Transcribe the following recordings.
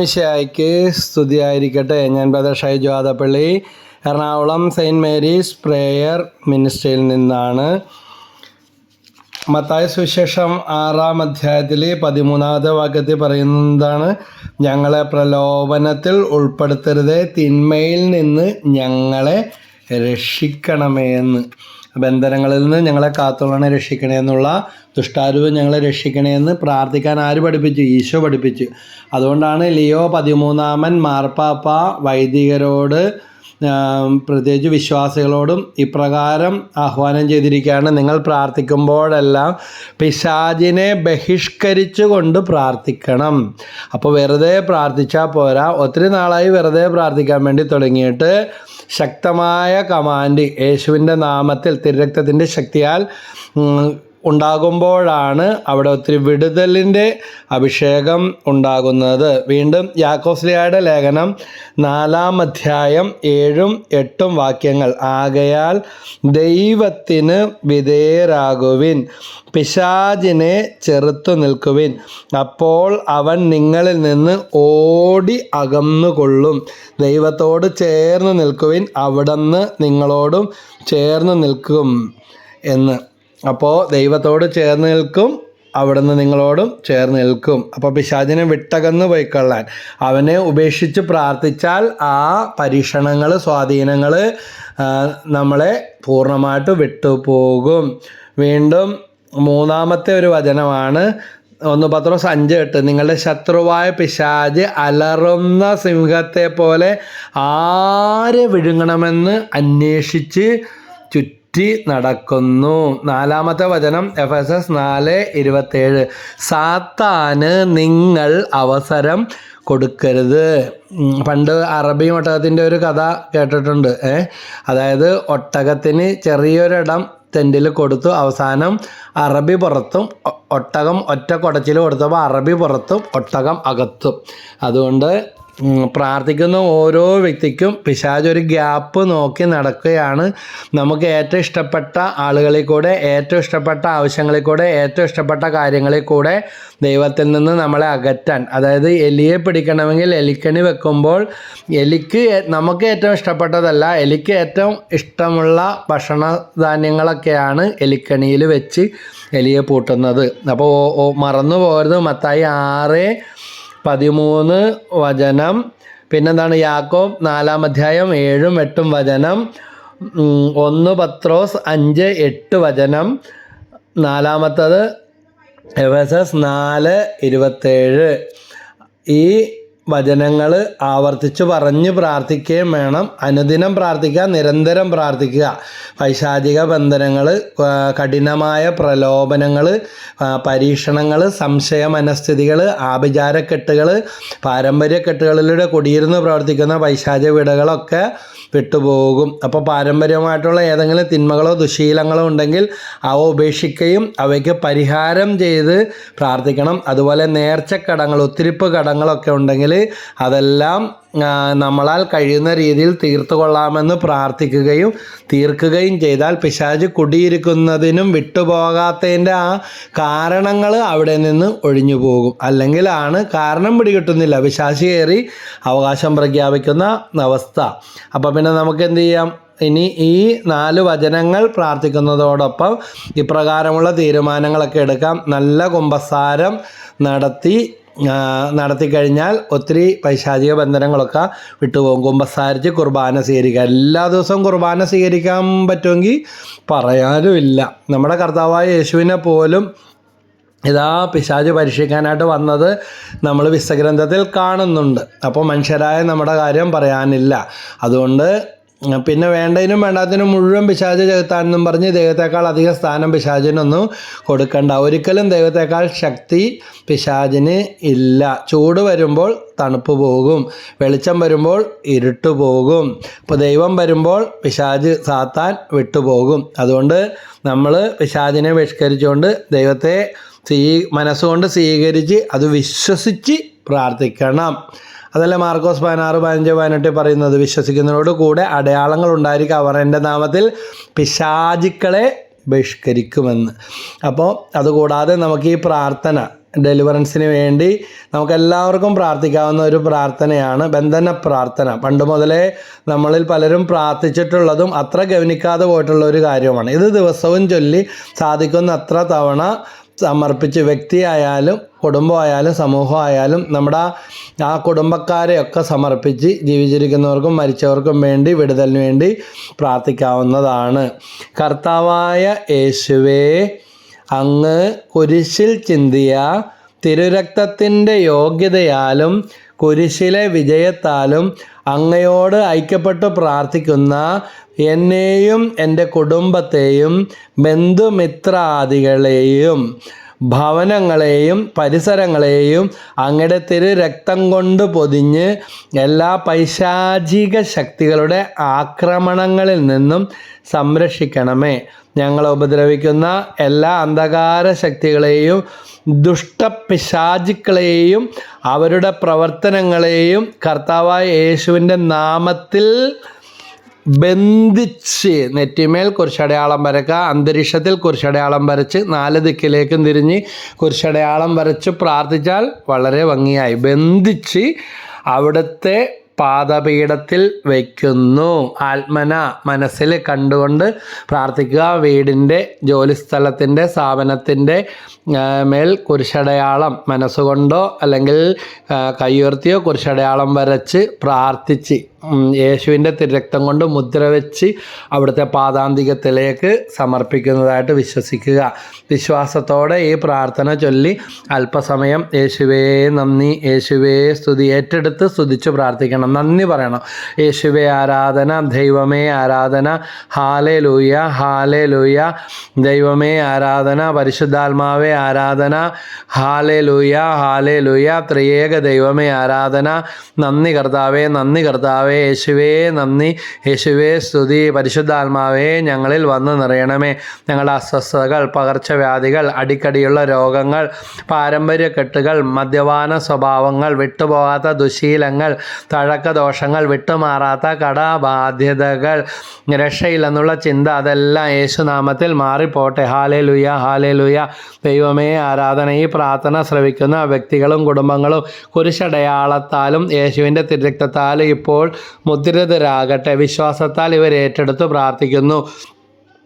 മിശിഹായ്ക്ക് സ്തുതിയായിരിക്കട്ടെ. ഞാൻ brother Shaiju Adappally. Ernakulam Saint Mary's prayer മിനിസ്ട്രിയിൽ നിന്നാണ്. മത്തായ സുവിശേഷം ആറാം അധ്യായത്തിൽ പതിമൂന്നാമത്തെ വാക്യത്തിൽ പറയുന്നതാണ് ഞങ്ങളെ പ്രലോഭനത്തിൽ ഉൾപ്പെടുത്തരുതേ തിന്മയിൽ നിന്ന് ഞങ്ങളെ രക്ഷിക്കണമേ എന്ന്. ബന്ധനങ്ങളിൽ നിന്ന് ഞങ്ങളെ കാത്തോളണേ രക്ഷിക്കണേ എന്നുള്ള ദുഷ്ടാരൂപ് ഞങ്ങളെ രക്ഷിക്കണേ എന്ന് പ്രാർത്ഥിക്കാൻ ആര് പഠിപ്പിച്ചു? ഈശോ പഠിപ്പിച്ചു. അതുകൊണ്ടാണ് ലിയോ പതിമൂന്നാമൻ മാർപ്പാപ്പ വൈദികരോട് പ്രത്യേകിച്ച് വിശ്വാസികളോടും ഇപ്രകാരം ആഹ്വാനം ചെയ്തിരിക്കുകയാണ്. നിങ്ങൾ പ്രാർത്ഥിക്കുമ്പോഴെല്ലാം പിശാചിനെ ബഹിഷ്കരിച്ചുകൊണ്ട് പ്രാർത്ഥിക്കണം. അപ്പോൾ വെറുതെ പ്രാർത്ഥിച്ചാൽ പോരാ. ഒത്തിരി നാളായി വെറുതെ പ്രാർത്ഥിക്കാൻ വേണ്ടി തുടങ്ങിയിട്ട് ശക്തമായ കമാൻഡ് യേശുവിന്റെ നാമത്തിൽ തിരക്തത്തിന്റെ ശക്തിയാൽ ഉണ്ടാകുമ്പോഴാണ് അവിടെ ഒത്തിരി വിടുതലിന്റെ അഭിഷേകം ഉണ്ടാകുന്നത്. വീണ്ടും യാക്കോസ്ലിയായുടെ ലേഖനം നാലാം അധ്യായം ഏഴും എട്ടും വാക്യങ്ങൾ. ആകയാൽ ദൈവത്തിന് വിധേയരാകുവിൻ പിശാജിനെ ചെറുത്തു നിൽക്കുവിൻ. അപ്പോൾ അവൻ നിങ്ങളിൽ നിന്ന് ഓടി അകന്നുകൊള്ളും. ദൈവത്തോട് ചേർന്ന് നിൽക്കുവിൻ അവിടുന്ന് നിങ്ങളോടും ചേർന്ന് നിൽക്കും എന്ന്. അപ്പോൾ ദൈവത്തോട് ചേർന്ന് നിൽക്കും അവിടുന്ന് നിങ്ങളോടും ചേർന്ന് നിൽക്കും. അപ്പോൾ പിശാചിനെ വിട്ടകന്ന് പോയിക്കൊള്ളാൻ അവനെ ഉപേക്ഷിച്ച് പ്രാർത്ഥിച്ചാൽ ആ പരീക്ഷണങ്ങൾ സ്വാധീനങ്ങൾ നമ്മളെ പൂർണമായിട്ട് വിട്ടുപോകും. വീണ്ടും മൂന്നാമത്തെ ഒരു വചനമാണ്. ഒന്ന് പത്രോസ് അഞ്ച് എട്ട്. നിങ്ങളുടെ ശത്രുവായ പിശാജ് അലറുന്ന സിംഹത്തെ പോലെ ആരെ വിഴുങ്ങണമെന്ന് അന്വേഷിച്ച് ചുറ്റി നടക്കുന്നു. നാലാമത്തെ വചനം എഫ് എസ് എസ് നാല് ഇരുപത്തേഴ്. സാത്താന് നിങ്ങൾ അവസരം കൊടുക്കരുത്. പണ്ട് അറബി ഒട്ടകത്തിന്റെ ഒരു കഥ കേട്ടിട്ടുണ്ട് ഏ? അതായത് ഒട്ടകത്തിന് ചെറിയൊരിടം തെണ്ടിൽ കൊടുത്തു അവസാനം അറബി പുറത്തും ഒട്ടകം ഒറ്റ കുടച്ചിൽ കൊടുത്തപ്പോൾ അറബി പുറത്തും ഒട്ടകം അകത്തും. അതുകൊണ്ട് പ്രാർത്ഥിക്കുന്ന ഓരോ വ്യക്തിക്കും പിശാജ് ഒരു ഗ്യാപ്പ് നോക്കി നടക്കുകയാണ്. നമുക്ക് ഏറ്റവും ഇഷ്ടപ്പെട്ട ആളുകളിൽ കൂടെ ഏറ്റവും ഇഷ്ടപ്പെട്ട ആവശ്യങ്ങളിൽ കൂടെ ഏറ്റവും ഇഷ്ടപ്പെട്ട കാര്യങ്ങളിൽ കൂടെ ദൈവത്തിൽ നിന്ന് നമ്മളെ അകറ്റാൻ. അതായത് എലിയെ പിടിക്കണമെങ്കിൽ എലിക്കണി വെക്കുമ്പോൾ എലിക്ക് നമുക്ക് ഏറ്റവും ഇഷ്ടപ്പെട്ടതല്ല എലിക്ക് ഏറ്റവും ഇഷ്ടമുള്ള ഭക്ഷണ ധാന്യങ്ങളൊക്കെയാണ് എലിക്കണിയിൽ വെച്ച് എലിയെ പൂട്ടുന്നത്. അപ്പോൾ മറന്നു പോകരുത് മത്തായി ആറ് പതിമൂന്ന് വചനം. പിന്നെന്താണ്? യാക്കോബ് നാലാം അധ്യായം ഏഴും എട്ടും വചനം. ഒന്ന് പത്രോസ് അഞ്ച് എട്ട് വചനം. നാലാമത്തത് എവസസ് നാല് ഇരുപത്തേഴ്. ഈ വചനങ്ങൾ ആവർത്തിച്ച് പറഞ്ഞ് പ്രാർത്ഥിക്കുകയും വേണം. അനുദിനം പ്രാർത്ഥിക്കുക നിരന്തരം പ്രാർത്ഥിക്കുക. പൈശാചിക ബന്ധനങ്ങൾ കഠിനമായ പ്രലോഭനങ്ങൾ പരീക്ഷണങ്ങൾ സംശയ മനസ്ഥിതികൾ ആഭിചാരക്കെട്ടുകൾ പാരമ്പര്യക്കെട്ടുകളിലൂടെ കുടിയിരുന്ന് പ്രവർത്തിക്കുന്ന പൈശാചിക വിടകളൊക്കെ വിട്ടുപോകും. അപ്പോൾ പാരമ്പര്യമായിട്ടുള്ള ഏതെങ്കിലും തിന്മകളോ ദുശീലങ്ങളോ ഉണ്ടെങ്കിൽ അവ ഉപേക്ഷിക്കുകയും അവയ്ക്ക് പരിഹാരം ചെയ്ത് പ്രാർത്ഥിക്കണം. അതുപോലെ നേർച്ചക്കടങ്ങൾ ഒത്തിരിപ്പ് കടങ്ങളൊക്കെ ഉണ്ടെങ്കിൽ അതെല്ലാം നമ്മളാൽ കഴിയുന്ന രീതിയിൽ തീർത്തു കൊള്ളാമെന്ന് പ്രാർത്ഥിക്കുകയും തീർക്കുകയും ചെയ്താൽ പിശാജ് കുടിയിരിക്കുന്നതിനും വിട്ടുപോകാത്തതിന്റെ ആ കാരണങ്ങൾ അവിടെ നിന്ന് ഒഴിഞ്ഞു പോകും. അല്ലെങ്കിലാണ് കാരണം പിടികിട്ടുന്നില്ല. പിശാശി കയറി അവകാശം പ്രഖ്യാപിക്കുന്ന അവസ്ഥ. അപ്പം പിന്നെ നമുക്ക് എന്ത് ചെയ്യാം? ഇനി ഈ നാല് വചനങ്ങൾ പ്രാർത്ഥിക്കുന്നതോടൊപ്പം ഇപ്രകാരമുള്ള തീരുമാനങ്ങളൊക്കെ എടുക്കാം. നല്ല കുമ്പസാരം നടത്തി നടത്തിക്കഴിഞ്ഞാൽ ഒത്തിരി പൈശാചിക ബന്ധനങ്ങളൊക്കെ വിട്ടുപോകും. കുമ്പസാരിച്ച് കുർബാന സ്വീകരിക്കുക. എല്ലാ ദിവസവും കുർബാന സ്വീകരിക്കാൻ പറ്റുമെങ്കിൽ പറയാനുമില്ല നമ്മുടെ കർത്താവായ യേശുവിനെ പോലും ഇതാ പിശാജ് പരീക്ഷിക്കാനായിട്ട് വന്നത് നമ്മൾ വിശ്വഗ്രന്ഥത്തിൽ കാണുന്നുണ്ട്. അപ്പോൾ മനുഷ്യരായ നമ്മുടെ കാര്യം പറയാനില്ല. അതുകൊണ്ട് പിന്നെ വേണ്ടതിനും വേണ്ടാത്തതിനും മുഴുവൻ പിശാച് ചെകുത്താനെന്നും പറഞ്ഞ് ദൈവത്തെക്കാൾ അധികം സ്ഥാനം പിശാചിനൊന്നും കൊടുക്കണ്ട. ഒരിക്കലും ദൈവത്തെക്കാൾ ശക്തി പിശാചിന് ഇല്ല. ചൂട് വരുമ്പോൾ തണുപ്പ് പോകും. വെളിച്ചം വരുമ്പോൾ ഇരുട്ട് പോകും. ഇപ്പോൾ ദൈവം വരുമ്പോൾ പിശാജ് സാത്താൻ വിട്ടുപോകും. അതുകൊണ്ട് നമ്മൾ പിശാചിനെ ബഹിഷ്കരിച്ചുകൊണ്ട് ദൈവത്തെ സ്വീ മനസ്സുകൊണ്ട് സ്വീകരിച്ച് അത് വിശ്വസിച്ച് പ്രാർത്ഥിക്കണം. അതല്ല മാർക്കോസ് പതിനാറ് പതിനഞ്ച് പതിനെട്ട് പറയുന്നത്? വിശ്വസിക്കുന്നതിനോട് കൂടെ അടയാളങ്ങൾ ഉണ്ടായിരിക്കും അവർ. എന്റെ നാമത്തിൽ പിശാചുക്കളെ ബഹിഷ്കരിക്കുമെന്ന്. അപ്പോൾ അതുകൂടാതെ നമുക്ക് ഈ പ്രാർത്ഥന ഡെലിവറൻസിന് വേണ്ടി നമുക്കെല്ലാവർക്കും പ്രാർത്ഥിക്കാവുന്ന ഒരു പ്രാർത്ഥനയാണ് ബന്ധന പ്രാർത്ഥന. പണ്ട് മുതലേ നമ്മളിൽ പലരും പ്രാർത്ഥിച്ചിട്ടുള്ളതും അത്ര ഗവനിക്കാതെ പോയിട്ടുള്ള ഒരു കാര്യമാണ്. ഇത് ദിവസവും ചൊല്ലി സാധിക്കുന്ന അത്ര തവണ സമർപ്പിച്ച് വ്യക്തിയായാലും കുടുംബമായാലും സമൂഹമായാലും നമ്മുടെ ആ കുടുംബക്കാരെയൊക്കെ സമർപ്പിച്ച് ജീവിച്ചിരിക്കുന്നവർക്കും മരിച്ചവർക്കും വേണ്ടി വിടുതലിന് വേണ്ടി പ്രാർത്ഥിക്കാവുന്നതാണ്. കർത്താവായ യേശുവേ അങ്ങ് കുരിശിൽ ചിന്തിയ തിരുരക്തത്തിന്റെ യോഗ്യതയാലും കുരിശിലെ വിജയത്താലും അങ്ങയോട് ഐക്യപ്പെട്ട് പ്രാർത്ഥിക്കുന്ന എന്നെയും എന്റെ കുടുംബത്തെയും ബന്ധുമിത്രാദികളെയും ഭവനങ്ങളെയും പരിസരങ്ങളെയും അങ്ങയുടെ തിരു രക്തം കൊണ്ട് പൊതിഞ്ഞ് എല്ലാ പൈശാചിക ശക്തികളുടെ ആക്രമണങ്ങളിൽ നിന്നും സംരക്ഷിക്കണമേ. ഞങ്ങളെ ഉപദ്രവിക്കുന്ന എല്ലാ അന്ധകാര ശക്തികളെയും ദുഷ്ടപിശാചുക്കളെയും അവരുടെ പ്രവർത്തനങ്ങളെയും കർത്താവായ യേശുവിന്റെ നാമത്തിൽ ബന്ധിച്ച് നെറ്റിമേൽ കുരിശടയാളം വരക്കുക അന്തരീക്ഷത്തിൽ കുരിശടയാളം വരച്ച് നാല് ദിക്കിലേക്കും തിരിഞ്ഞ് കുരിശടയാളം വരച്ച് പ്രാർത്ഥിച്ചാൽ വളരെ ഭംഗിയായി. ബന്ധിച്ച് അവിടുത്തെ പാദപീഠത്തിൽ വയ്ക്കുന്നു ആത്മന മനസ്സിൽ കണ്ടുകൊണ്ട് പ്രാർത്ഥിക്കുക. വീടിന്റെ ജോലിസ്ഥലത്തിന്റെ സ്ഥാപനത്തിന്റെ മേൽ കുരിശടയാളം മനസ്സുകൊണ്ടോ അല്ലെങ്കിൽ ആ, കൈയുയർത്തിയോ കുരിശടയാളം വരച്ച് പ്രാർത്ഥിച്ച് യേശുവിന്റെ തിരക്തം കൊണ്ട് മുദ്ര വെച്ച് അവിടുത്തെ പാതാന്തികത്തിലേക്ക് സമർപ്പിക്കുന്നതായിട്ട് വിശ്വസിക്കുക. വിശ്വാസത്തോടെ ഈ പ്രാർത്ഥന ചൊല്ലി അല്പസമയം യേശുവേ നന്ദി. യേശുവേ സ്തുതി. ഏറ്റെടുത്ത് സ്തുതിച്ച് പ്രാർത്ഥിക്കണം. നന്ദി പറയണം. യേശുവേ ആരാധന. ദൈവമേ ആരാധന. ഹാലേ ലൂയ ഹാലേ ലൂയ ദൈവമേ ആരാധന. പരിശുദ്ധാത്മാവേ ആരാധന. ഹാലേ ലൂയ ഹാലേ ലൂയ ത്രിയേക ദൈവമേ ആരാധന. നന്ദി കർത്താവേ നന്ദി കർത്താവേ. യേശുവേ നന്ദി. യേശുവേ സ്തുതി. പരിശുദ്ധാത്മാവേ ഞങ്ങളിൽ വന്ന് നിറയണമേ. ഞങ്ങളുടെ അസ്വസ്ഥതകൾ പകർച്ചവ്യാധികൾ അടിക്കടിയുള്ള രോഗങ്ങൾ പാരമ്പര്യ കെട്ടുകൾ മദ്യപാന സ്വഭാവങ്ങൾ വിട്ടുപോകാത്ത ദുശീലങ്ങൾ തഴക്കദോഷങ്ങൾ വിട്ടുമാറാത്ത കടബാധ്യതകൾ രക്ഷയില്ലെന്നുള്ള ചിന്ത അതെല്ലാം യേശുനാമത്തിൽ മാറിപ്പോട്ടെ. ഹാലേ ലുയ ഹാലേ ലുയ ദൈവമേ ആരാധന ഈ പ്രാർത്ഥന ശ്രവിക്കുന്ന വ്യക്തികളും കുടുംബങ്ങളും കുരിശടയാളത്താലും യേശുവിന്റെ തിരക്തത്താലും ഇപ്പോൾ മുദ്രിതരാകട്ടെ വിശ്വാസത്താൽ ഇവർ ഏറ്റെടുത്ത് പ്രാർത്ഥിക്കുന്നു.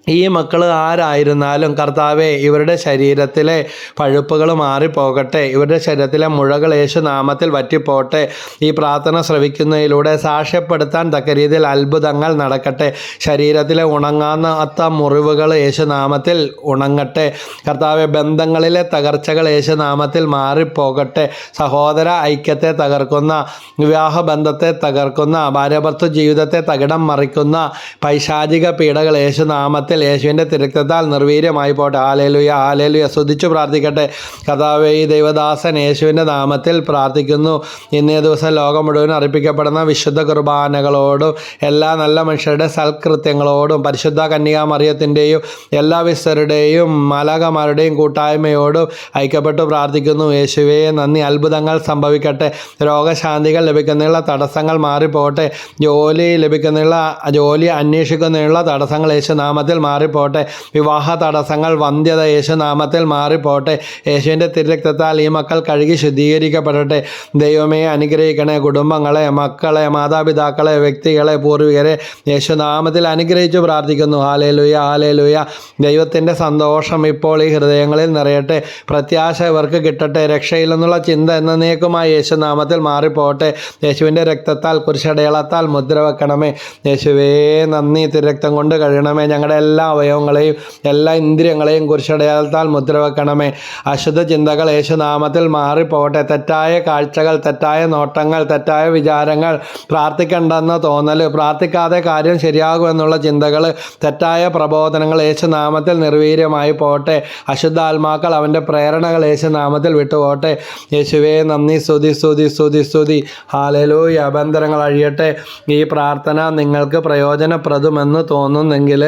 ഈ മക്കൾ ആരായിരുന്നാലും കർത്താവെ ഇവരുടെ ശരീരത്തിലെ പഴുപ്പുകൾ മാറിപ്പോകട്ടെ ഇവരുടെ ശരീരത്തിലെ മുഴകൾ യേശു നാമത്തിൽ വറ്റിപ്പോട്ടെ ഈ പ്രാർത്ഥന ശ്രവിക്കുന്നതിലൂടെ സാക്ഷ്യപ്പെടുത്താൻ തക്ക രീതിയിൽ അത്ഭുതങ്ങൾ നടക്കട്ടെ. ശരീരത്തിലെ ഉണങ്ങാത്ത മുറിവുകൾ യേശു നാമത്തിൽ ഉണങ്ങട്ടെ. കർത്താവെ ബന്ധങ്ങളിലെ തകർച്ചകൾ യേശു നാമത്തിൽ മാറിപ്പോകട്ടെ. സഹോദര ഐക്യത്തെ തകർക്കുന്ന വിവാഹ ബന്ധത്തെ തകർക്കുന്ന ഭാര്യഭർത്തു ജീവിതത്തെ തകിടം മറിക്കുന്ന പൈശാചിക പീഡകൾ യേശു നാമത്തിൽ യേശുവിന്റെ തിരക്തത്താൽ നിർവീര്യമായി പോട്ടെ. ആലേലുയ ആലേലുയ സ്തുതിച്ചു പ്രാർത്ഥിക്കട്ടെ. കഥാവേ ദൈവദാസൻ യേശുവിന്റെ നാമത്തിൽ പ്രാർത്ഥിക്കുന്നു. ഇന്നേ ദിവസം ലോകം മുഴുവൻ അർപ്പിക്കപ്പെടുന്ന വിശുദ്ധ കുർബാനകളോടും എല്ലാ നല്ല മനുഷ്യരുടെ സൽകൃത്യങ്ങളോടും പരിശുദ്ധ കന്യകാ മറിയത്തിന്റെയും എല്ലാ വിശ്വരുടെയും മാലാകമാരുടെയും കൂട്ടായ്മയോടും ഐക്യപ്പെട്ടു പ്രാർത്ഥിക്കുന്നു. യേശുവേ നന്ദി. അത്ഭുതങ്ങൾ സംഭവിക്കട്ടെ. രോഗശാന്തികൾ ലഭിക്കുന്നതിനുള്ള തടസ്സങ്ങൾ മാറിപ്പോട്ടെ. ജോലി ലഭിക്കുന്നതിനുള്ള ജോലി അന്വേഷിക്കുന്നതിനുള്ള തടസ്സങ്ങൾ യേശുനാമത്തിൽ മാറിപ്പോട്ടെ. വിവാഹ തടസ്സങ്ങൾ വന്ധ്യത യേശുനാമത്തിൽ മാറിപ്പോട്ടെ. യേശുവിന്റെ തിരക്തത്താൽ ഈ മക്കൾ കഴുകി ശുദ്ധീകരിക്കപ്പെടട്ടെ. ദൈവമേ അനുഗ്രഹിക്കണേ കുടുംബങ്ങളെ മക്കളെ മാതാപിതാക്കളെ വ്യക്തികളെ പൂർവികരെ യേശുനാമത്തിൽ അനുഗ്രഹിച്ചു പ്രാർത്ഥിക്കുന്നു. ആലേലുയ ലുയ ഹാലേ ലുയ ദൈവത്തിന്റെ സന്തോഷം ഇപ്പോൾ ഈ ഹൃദയങ്ങളിൽ നിറയട്ടെ. പ്രത്യാശ ഇവർക്ക് കിട്ടട്ടെ. രക്ഷയിൽ നിന്നുള്ള ചിന്ത എന്നേക്കുമായി യേശുനാമത്തിൽ മാറിപ്പോട്ടെ. യേശുവിന്റെ രക്തത്താൽ കുരിശടയാളത്താൽ മുദ്ര വെക്കണമേ. യേശുവേ നന്ദി. തിരക്തം കൊണ്ട് കഴിയണമേ ഞങ്ങളുടെ എല്ലാ അവയവങ്ങളെയും എല്ലാ ഇന്ദ്രിയങ്ങളെയും കുരിശടയാളത്താൽ മുദ്ര വെക്കണമേ അശുദ്ധ ചിന്തകൾ യേശുനാമത്തിൽ മാറിപ്പോട്ടെ തെറ്റായ കാഴ്ചകൾ തെറ്റായ നോട്ടങ്ങൾ തെറ്റായ വിചാരങ്ങൾ പ്രാർത്ഥിക്കണ്ടെന്ന തോന്നൽ പ്രാർത്ഥിക്കാതെ കാര്യം ശരിയാകുമെന്നുള്ള ചിന്തകൾ തെറ്റായ പ്രബോധനങ്ങൾ യേശുനാമത്തിൽ നിർവീര്യമായി പോട്ടെ അശുദ്ധാത്മാക്കൾ അവന്റെ പ്രേരണകൾ യേശുനാമത്തിൽ വിട്ടുപോട്ടെ യേശുവേ നന്ദി സ്തുതി സ്തുതി സ്തുതി സ്തുതി. ഹാലലൂയ. അബന്ധനങ്ങൾ അഴിയട്ടെ. ഈ പ്രാർത്ഥന നിങ്ങൾക്ക് പ്രയോജനപ്രദമെന്ന് തോന്നുന്നെങ്കിൽ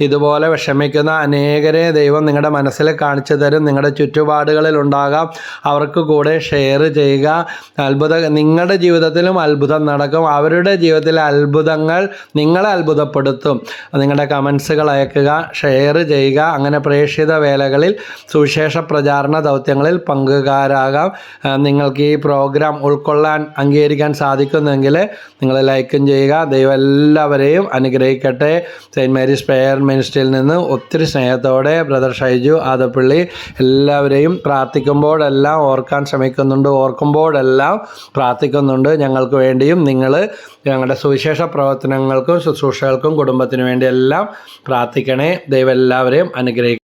ഇത് ഇതുപോലെ വിഷമിക്കുന്ന അനേകരെ ദൈവം നിങ്ങളുടെ മനസ്സിൽ കാണിച്ചു തരും. നിങ്ങളുടെ ചുറ്റുപാടുകളിൽ ഉണ്ടാകാം. അവർക്ക് കൂടെ ഷെയർ ചെയ്യുക. അത്ഭുത നിങ്ങളുടെ ജീവിതത്തിലും അത്ഭുതം നടക്കും. അവരുടെ ജീവിതത്തിലെ അത്ഭുതങ്ങൾ നിങ്ങളെ അത്ഭുതപ്പെടുത്തും. നിങ്ങളുടെ കമൻസുകൾ അയക്കുക ഷെയർ ചെയ്യുക. അങ്ങനെ പ്രേക്ഷിത വേലകളിൽ സുവിശേഷ പ്രചാരണ ദൗത്യങ്ങളിൽ പങ്കുകാരാകാം. നിങ്ങൾക്ക് ഈ പ്രോഗ്രാം ഉൾക്കൊള്ളാൻ അംഗീകരിക്കാൻ സാധിക്കുന്നെങ്കിൽ നിങ്ങൾ ലൈക്കും ചെയ്യുക. ദൈവം എല്ലാവരെയും അനുഗ്രഹിക്കട്ടെ. സെയിന്റ് മേരീസ് പ്രെയർ മിനിസ്ട്രിയിൽ നിന്ന് ഒത്തിരി സ്നേഹത്തോടെ ബ്രദർ ഷൈജു ആദപ്പള്ളി എല്ലാവരെയും പ്രാർത്ഥിക്കുമ്പോഴെല്ലാം ഓർക്കാൻ ശ്രമിക്കുന്നുണ്ട്. ഓർക്കുമ്പോഴെല്ലാം പ്രാർത്ഥിക്കുന്നുണ്ട്. ഞങ്ങൾക്ക് വേണ്ടിയും നിങ്ങൾ ഞങ്ങളുടെ സുവിശേഷ പ്രവർത്തനങ്ങൾക്കും ശുശ്രൂഷകൾക്കും കുടുംബത്തിനു വേണ്ടി എല്ലാം പ്രാർത്ഥിക്കണേ. ദൈവം എല്ലാവരെയും അനുഗ്രഹിക്കും